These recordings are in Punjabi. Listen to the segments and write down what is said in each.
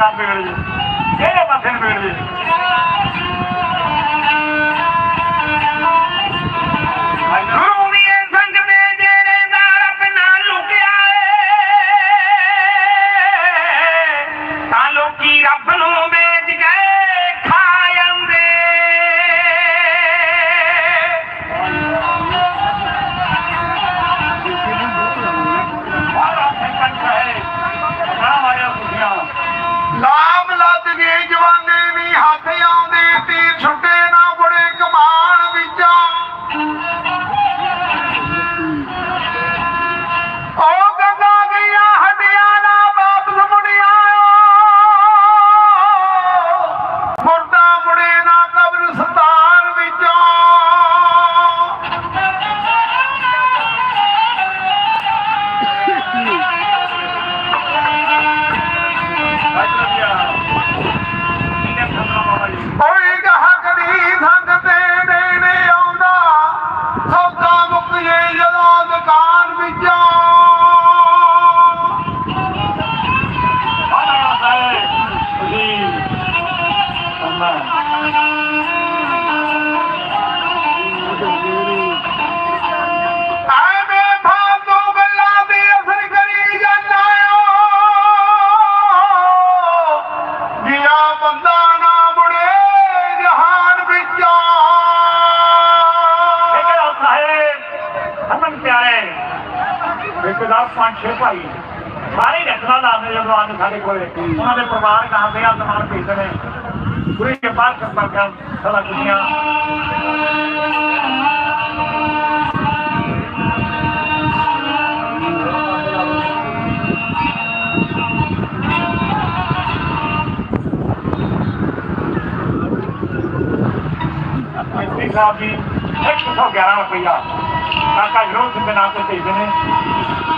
ਕੋਈ ਪਤਾ ਨਹੀਂ ਕਦ ਵਿਗੜ ਜੇ ਇੱਕ ਪੰਜ ਛੇ ਭਾਈ। ਸਾਰੇ ਰੱਖਣਾ ਲਾਉਂਦੇ ਜਦੋਂ ਆਉਂਦੇ ਸਾਡੇ ਕੋਲੇ। ਉਹਨਾਂ ਦੇ ਪਰਿਵਾਰ ਕਹਾਂਦੇ ਆ, ਸਮਾਨ ਭੇਜਦੇ ਨੇ। ਪੂਰੀ ਕੇ ਬਾਅਦ ਸੰਪਰਕ ਕਰ ਸਾਹਿਬ ਜੀ 111 ਰੁਪਇਆ ਕਾਕਾ ਵਿਰੋਧ ਸਿੰਘ ਦੇ ਨਾਮ ਤੇ ਭੇਜਦੇ ਨੇ।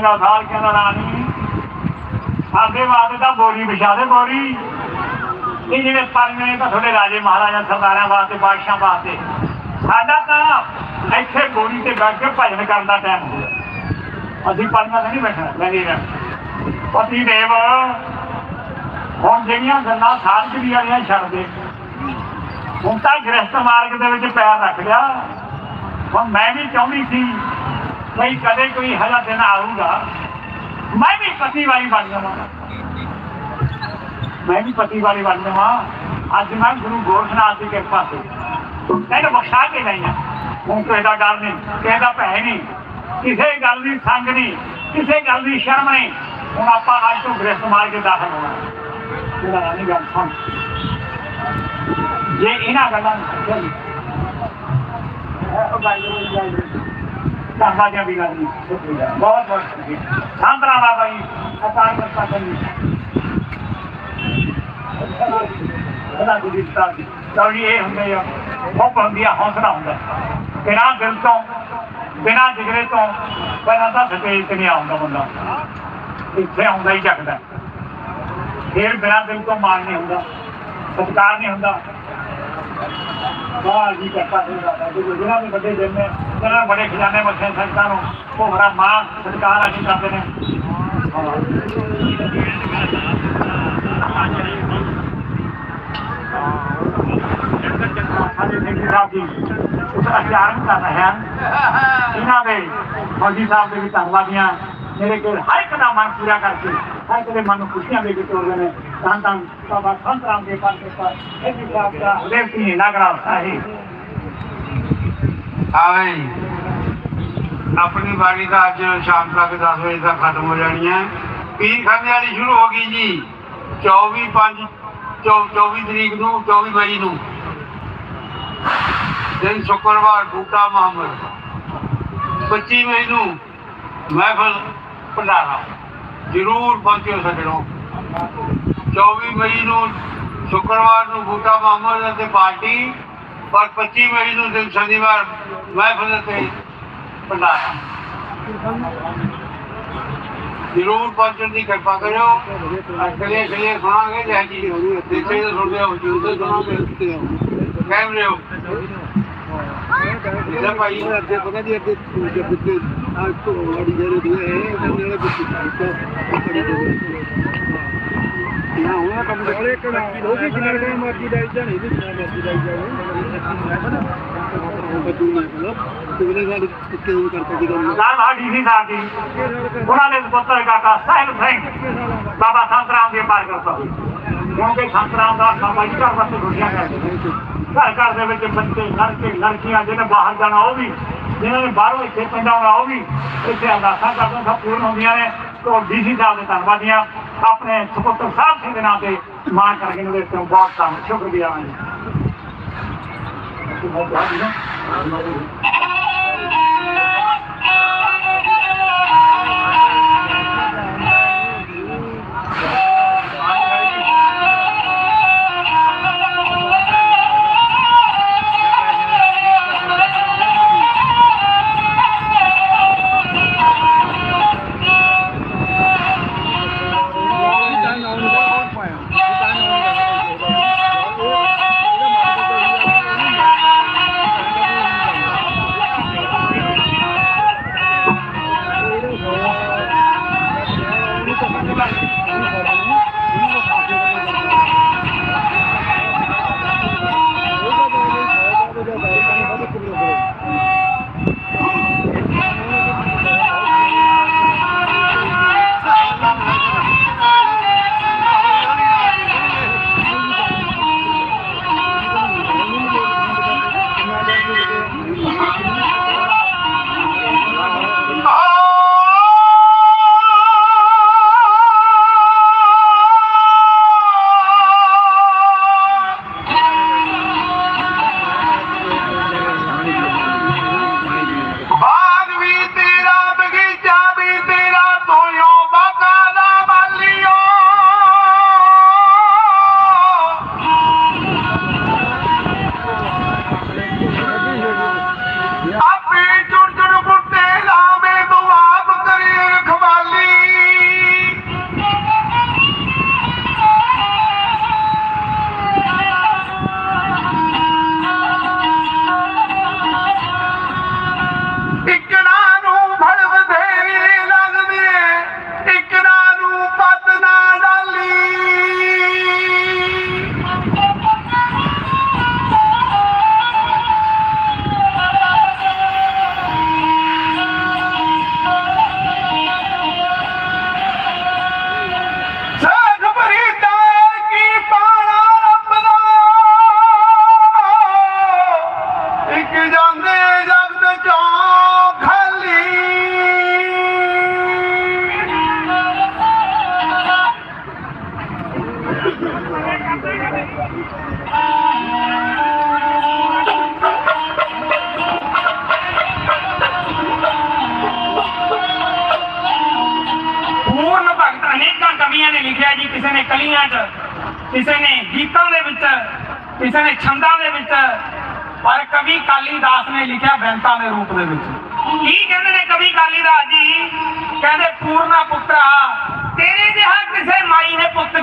ਕਹਿੰਦਾ ਸਾਲ ਕਹਿੰਦਾ ਰਾਣੀ? ਸਾਡੇ ਵਾਸਤੇ ਤਾਂ ਬੋਰੀ ਵਿਛਾ ਦੇ ਬੋਰੀ ਇਹ ਜਿਹੜੇ ਪਰਗ ਤਾਂ ਤੁਹਾਡੇ ਰਾਜੇ ਮਹਾਰਾਜਾ ਸਰਦਾਰਾਂ ਵਾਸਤੇ, ਬਾਦਸ਼ਾਹ ਵਾਸਤੇ। ਸਾਡਾ ਤਾਂ ਇੱਥੇ ਬੋਰੀ ਤੇ ਬੈਠ ਕੇ ਭਜਨ ਕਰਨ ਦਾ ਟਾਈਮ ਹੋ ਗਿਆ ਅਸੀਂ ਪਰਗਾਂ ਤੇ ਨਹੀਂ ਬੈਠਣਾ ਲੈਣੀ ਨਾ ਪਤੀ ਦੇਵ, ਹੁਣ ਜਿਹੜੀਆਂ ਗੱਲਾਂ ਸਾਧਗਰੀ ਵਾਲੀਆਂ ਛੱਡ ਦੇ ਹੁਣ ਤਾਂ ਗ੍ਰਸਤ ਮਾਰਗ ਦੇ ਵਿੱਚ ਪੈਰ ਰੱਖ ਲਿਆ। ਹੁਣ ਮੈਂ ਵੀ ਚਾਹੁੰਦੀ ਸੀ ਬਈ ਕਦੇ ਕੋਈ ਹਲਾ ਦਿਨ ਆਊਗਾ। ਮੈਂ ਵੀ ਪਤੀ ਵਾਲੀ ਬਣ ਜਾਵਾਂ। ਮੈਂ ਵੀ ਪਤੀ ਵਾਲੀ ਬਣ ਜਾਵਾਂ। ਅੱਜ ਮੈਂ ਗੁਰੂ ਗੋਰਖਨਾਥ ਦੀ ਕਿਰਪਾ ਸੇ ਤੈਨੂੰ ਬਖਸ਼ਾ ਕੇ ਲਈਆਂ ਹੁਣ ਕਿਸੇ ਦਾ ਡਰ ਨਹੀਂ ਕਿਸੇ ਭੈ ਨਹੀਂ। ਕਿਸੇ ਗੱਲ ਦੀ ਸੰਗ ਨਹੀਂ, ਕਿਸੇ ਗੱਲ ਦੀ ਸ਼ਰਮ ਨਹੀਂ। ਹੁਣ ਆਪਾਂ ਅੱਜ ਤੋਂ ਗ੍ਰਸਤ ਮਾਰ ਕੇ ਦਾਖਲ ਹੋਣਾ। ਜਿਹੜਾ ਨਹੀਂ ਗੱਲ ਸੁਣ। ਜੇ ਇਹਨਾਂ ਗੱਲਾਂ ਨੂੰ ਚੱਲੀ ਧੰਨਵਾਦ ਦੀ ਗੱਲ ਨਹੀਂ। ਬਹੁਤ ਬਹੁਤ ਸ਼ੁਕਰੀਆ। ਸਾਂਭਰਾ ਬਾਬਾ ਜੀ ਅਕਾਲ ਕਰਤਾ ਜੀ ਬੜਾ ਗੁੱਡੀ ਸਾਹਿਬ ਜੀ। ਜੀ, ਇਹ ਹੁੰਦੇ ਆ ਬਹੁਤ ਹੁੰਦੀ ਆ, ਹੌਸਲਾ ਹੁੰਦਾ। ਬਿਨਾਂ ਦਿਲ ਤੋਂ, ਬਿਨਾਂ ਜਿਗਰੇ ਤੋਂ, ਪਹਿਲਾਂ ਤਾਂ ਸਟੇਜ ਤੇ ਨਹੀਂ ਆਉਂਦਾ ਬੰਦਾ। ਇੱਥੇ ਆਉਂਦਾ ਹੀ ਚੱਕਦਾ ਫਿਰ ਬਿਨਾਂ ਦਿਲ ਤੋਂ ਮਾਣ ਨਹੀਂ ਹੁੰਦਾ, ਸਤਿਕਾਰ ਨਹੀਂ ਹੁੰਦਾ। ਵਾਹ ਜੀ ਕਰਤਾ ਹੈ ਜਿਹਨਾਂ ਦੇ ਵੱਡੇ ਦਿਨ ਨੇ ਜਿਹਨਾਂ ਬੜੇ ਖਜ਼ਾਨੇ ਮੱਥੇ ਸੰਤਾਂ ਨੂੰ ਉਹ ਬੜਾ ਮਾਣ ਸਤਿਕਾਰ ਕਰਦੇ ਨੇ। ਸਾਡੇ ਕਰ ਰਹੇ ਹਨ ਇਹਨਾਂ ਦੇ ਫੌਜੀ ਸਾਹਿਬ ਦੇ ਵੀ ਧੰਨਵਾਦੀਆਂ ਮੇਰੇ ਕੋਲ ਹਰ ਇੱਕ ਦਾ ਮਨ ਪੂਰਾ ਕਰਕੇ, ਹਰ ਇੱਕ ਦੇ ਮਨ ਨੂੰ ਖੁਸ਼ੀਆਂ ਦੇ ਕੇ ਤੋਰਦੇ ਨੇ। ਤਾਂ ਤਾਂ ਬਾਬਾ ਸੰਤ ਰਾਮ ਦੇ ਪਾਸ ਪਰ ਇਹ ਵੀ ਸਾਹਿਬ ਆਪਣੀ ਬਾਰੀ ਦਾ ਅੱਜ ਸ਼ਾਮ ਤੱਕ 10 ਵਜੇ ਤੱਕ ਖਤਮ ਹੋ ਜਾਣੀ ਹੈ। ਪੀਰ ਖਾਨੇ ਵਾਲੀ ਸ਼ੁਰੂ ਹੋ ਗਈ ਜੀ। 24 5 24 ਤਰੀਕ ਨੂੰ 24 ਮਈ ਨੂੰ। ਦਿਨ ਸ਼ੁੱਕਰਵਾਰ, ਬੂਟਾ ਮੁਹੰਮਦ। 25 ਮਈ ਨੂੰ ਮਹਿਫਲ ਭੰਡਾਰਾ। ਜ਼ਰੂਰ ਪਹੁੰਚਿਓ ਸੱਜਣੋ 24 ਮਈ ਨੂੰ ਸ਼ੁੱਕਰਵਾਰ ਨੂੰ ਬੂਟਾ ਮੁਹੰਮਦ ਅਤੇ ਪਾਰਟੀ ਔਰ 25 ਮਈ ਨੂੰ ਦਿਨ ਸ਼ਨੀਵਾਰ ਮਹਿਫਲ ਅਤੇ ਭੰਡਾਰਾ ਜ਼ਰੂਰ ਪਹੁੰਚਣ ਦੀ ਕਿਰਪਾ ਕਰਿਓ ਅਗਲੇ ਅਗਲੇ ਸੁਣਾਂਗੇ ਜੇ ਜੀ ਦੇਖੇ ਸੁਣਦੇ ਹੋ ਜੁਲਦੇ ਸੁਣਾਂਗੇ ਕੈਮਰੇ ਹੋ ਇਹਦਾ ਭਾਈ ਅੱਗੇ ਪਤਾ ਜੀ ਅੱਗੇ ਦੂਜੇ ਬੱਚੇ ਤੋਂ ਵਾੜੀ ਜਿਹੜੇ ਦੂਏ ਹੈ ਉਹਨਾਂ ਨੇ ਬੱਚੇ ਨਾ ਉਹਨਾਂ ਕੰਮ ਵਾਲੇ ਇੱਕ ਉਹ ਵੀ ਕਿੰਨਾ ਟਾਈਮ ਮਰਜ਼ੀ ਦਾ ਜਾਣੇ ਵੀ ਕਿੰਨਾ ਮਰਜ਼ੀ ਦਾ ਜਾਣੇ ਉਹ ਨਾ ਕੋਲ ਤੁਗਲੇ ਸਾਡੇ ਕਿੱਥੇ ਉਹ ਕਰਤਾ ਜੀ। ਗੱਲ ਲਾਲ ਬਹਾਦਰ ਡੀਸੀ ਸਾਹਿਬ ਉਹਨਾਂ ਦੇ ਪੁੱਤਰ ਕਾਕਾ ਸਾਹਿਬ ਸਿੰਘ। ਬਾਬਾ ਸੰਤ ਦੇ ਪਾਰ ਕਰਤਾ। ਕਿਉਂਕਿ ਸੰਤ ਦਾ ਬਾਬਾ ਜੀ ਘਰ ਕਰਦੇ ਘਰ ਘਰ ਦੇ ਵਿੱਚ ਬੱਚੇ, ਲੜਕੇ, ਲੜਕੀਆਂ ਜਿਹਨੇ ਬਾਹਰ ਜਾਣਾ ਉਹ ਵੀ, ਜਿਹਨਾਂ ਨੇ ਬਾਹਰੋਂ ਇੱਥੇ ਪਿੰਡਾਂ ਆਉਣਾ ਉਹ ਵੀ, ਇੱਥੇ ਅਰਦਾਸਾਂ ਕਰਦੇ ਸਭ ਪੂਰਨ ਹੁੰਦੀਆਂ ਨੇ। ਤੋਂ ਡੀਸੀ ਸਾਹਿਬ ਦੇ ਧੰਨਵਾਦੀਆਂ ਆਪਣੇ ਸੁਪੁੱਤਰ ਸਾਹਿਬ ਸਿੰਘ ਦੇ ਨਾਂ ਤੇ ਮਾਣ ਕਰਕੇ ਉਹਦੇ ਤੋਂ ਬਹੁਤ ਧੰਨ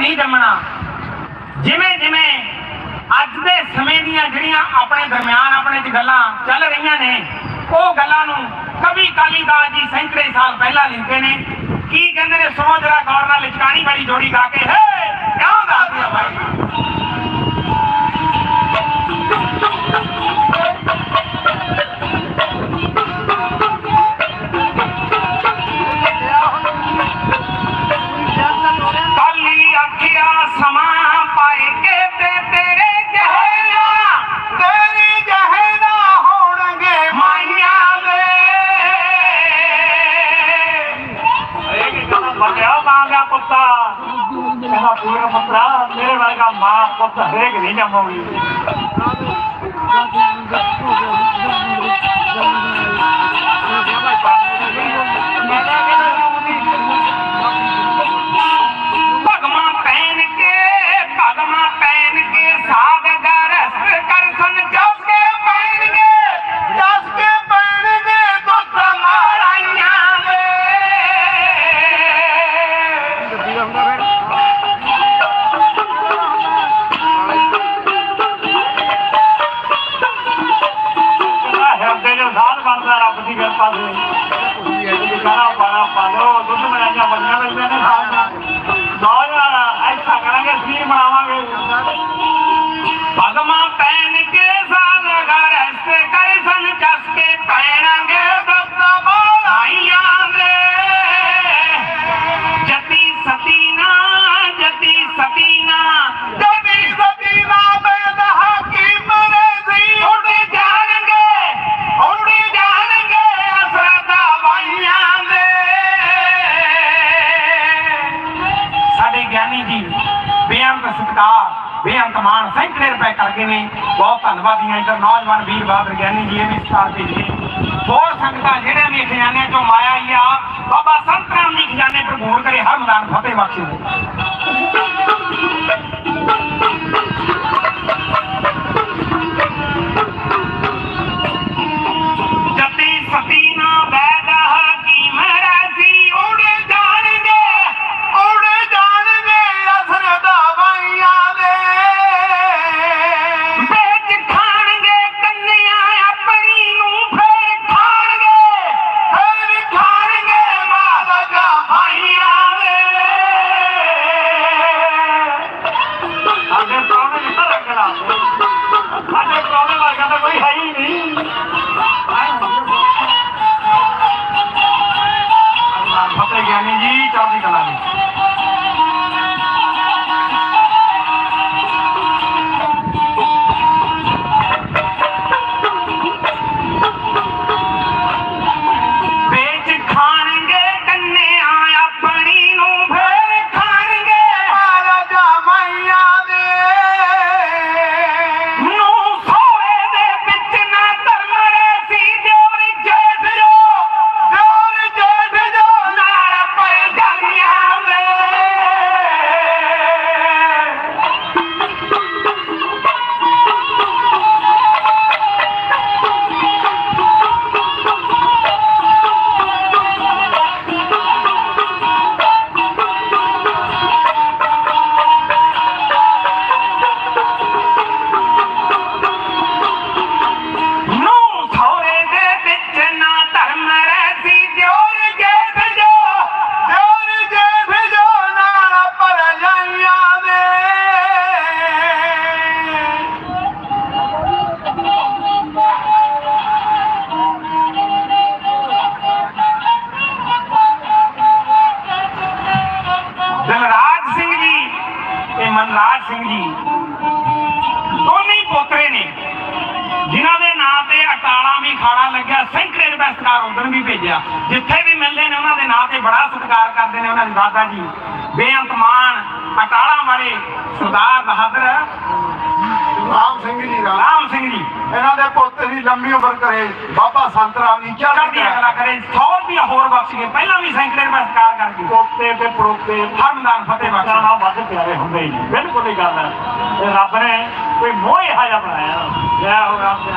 ਨਹੀਂ ਜੰਮਣਾ ਜਿਵੇਂ ਜਿਵੇਂ ਅੱਜ ਦੇ ਸਮੇਂ ਦੀਆਂ ਜਿਹੜੀਆਂ ਆਪਣੇ ਦਰਮਿਆਨ ਆਪਣੇ 'ਚ ਗੱਲਾਂ ਚੱਲ ਰਹੀਆਂ ਨੇ, ਉਹ ਗੱਲਾਂ ਨੂੰ ਕਵੀ ਕਾਲੀਦਾਸ ਜੀ ਸੈਂਕੜੇ ਸਾਲ ਪਹਿਲਾਂ ਲਿਖਦੇ ਨੇ। ਕੀ ਕਹਿੰਦੇ ਨੇ ਸੋਚ ਜਰਾ ਗੌਰ ਨਾਲ ਲਿਖਾਣੀ ਬੜੀ ਜੋੜੀ ਗਾ ਕੇ, ਹੈ, ਕਿਉਂ ਗਾ ਦਿਆ ਭਾਈ? ਪੁੱਤਾ। ਕਹਿੰਦਾ ਪੂਰਾ ਪੁੱਤਰਾ ਮੇਰੇ ਵਰਗਾ ਮਾਂ ਪੁੱਤ ਹਰੇਕ ਨਹੀਂ ਜੰਮੋਗੀ। ਨੌਜਵਾन ਵੀਰ ਬਹਾਦਰ ਗਿਆਨੀ ਜੀ, ਇਹ ਵੀ ਸਟਾਰ ਤੇ ਜੀ। ਹੋਰ ਸੰਗਤਾਂ ਜਿਹੜਿਆਂ ਨੇ ਖਜ਼ਾਨੇ ਚੋਂ ਮਾਇਆ ਹੀ ਆ, ਬਾਬਾ ਸੰਤ ਰਾਮ ਜੀ ਖਜ਼ਾਨੇ ਭਰਪੂਰ ਕਰੇ ਹਰ ਮੈਦਾਨ ਫਤਿਹ ਬਖਸ਼ੇ। ਸ਼ੁਕਰੀਆ ਹਾਂ ਜੀ ਤੇਰੀ ਲੰਮੀ ਉਮਰ ਕਰੇ ਬਾਬਾ ਸੰਤ ਰਾਮ ਜੀ ਚੜ੍ਹਦੀ ਅਗਲਾ ਕਰੇ 100 ਰੁਪਇਆ ਹੋਰ ਬਖਸ਼ੀਏ ਪਹਿਲਾਂ ਵੀ ਸੈਂਕੜੇ ਰੁਪਏ ਸਤਿਕਾਰ ਕਰਕੇ ਪੋਤੇ ਤੇ ਪੜੋਤੇ। ਹਰ ਮੈਦਾਨ ਫਤਿਹ ਬਖਸ਼। ਨਾ ਵੱਧ ਪਿਆਰੇ ਹੁੰਦੇ ਹੀ ਬਿਲਕੁਲ ਹੀ ਗੱਲ ਹੈ। ਤੇ ਰੱਬ ਨੇ ਕੋਈ ਮੋਹ ਇਹੋ ਜਿਹਾ ਬਣਾਇਆ। ਜੈ ਹੋ ਰਾਮ ਜੈ